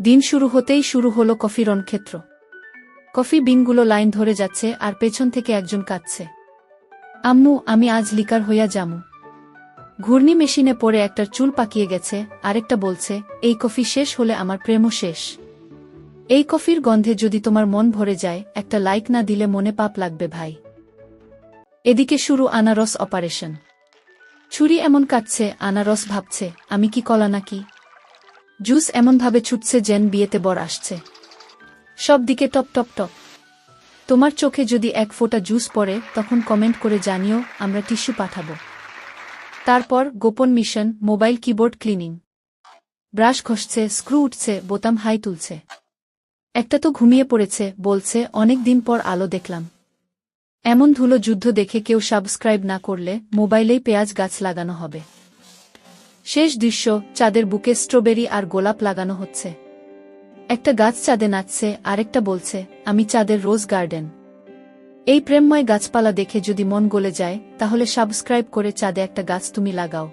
দিন শুরু হতেই শুরু হলো কফি রণক্ষেত্র। কফি বিনগুলো লাইন ধরে যাচ্ছে আর পেছন থেকে একজন কাঁদছে। আম্মু, আমি আজ লিকার হইয়া যামু। ঘূর্ণি মেশিনে পড়ে একটার চুল পাকিয়ে গেছে, আরেকটা বলছে, এই কফি শেষ হলে আমার প্রেমও শেষ। এই কফির গন্ধে যদি তোমার মন ভরে যায়, একটা লাইক না দিলে মনে পাপ লাগবে ভাই। এদিকে শুরু আনারস অপারেশন। ছুরি এমন কাটছে, আনারস ভাবছে, আমি কি কলা নাকি? জুস এমনভাবে ছুটছে যেন বিয়েতে বর আসছে। সব দিকে টপ টপ টপ। তোমার চোখে যদি এক ফোঁটা জুস পড়ে, তখন কমেন্ট করে জানিও, আমরা টিস্যু পাঠাবো। তারপর গোপন mission, mobile keyboard cleaning. Brush ঘষছে, স্ক্রু উঠছে, বোতাম হাই তুলছে। একটা তো ঘুমিয়ে পড়েছে, বলছে, অনেক দিন পর আলো দেখলাম। এমন ধুলো যুদ্ধ দেখে কেউ সাবস্ক্রাইব না করলে মোবাইলেই পেঁয়াজ গাছ লাগানো হবে। শেষ দৃশ্য চাঁদের বুকে স্ট্রবেরি আর গোলাপ লাগানো হচ্ছে। একটা গাছ চাঁদে নাচছে, আরেকটা বলছে, আমি চাঁদের রোজ গার্ডেন। এই প্রেমময় গাছপালা দেখে যদি মন গলে যায়, তাহলে সাবস্ক্রাইব করে চাঁদে একটা গাছ তুমি লাগাও।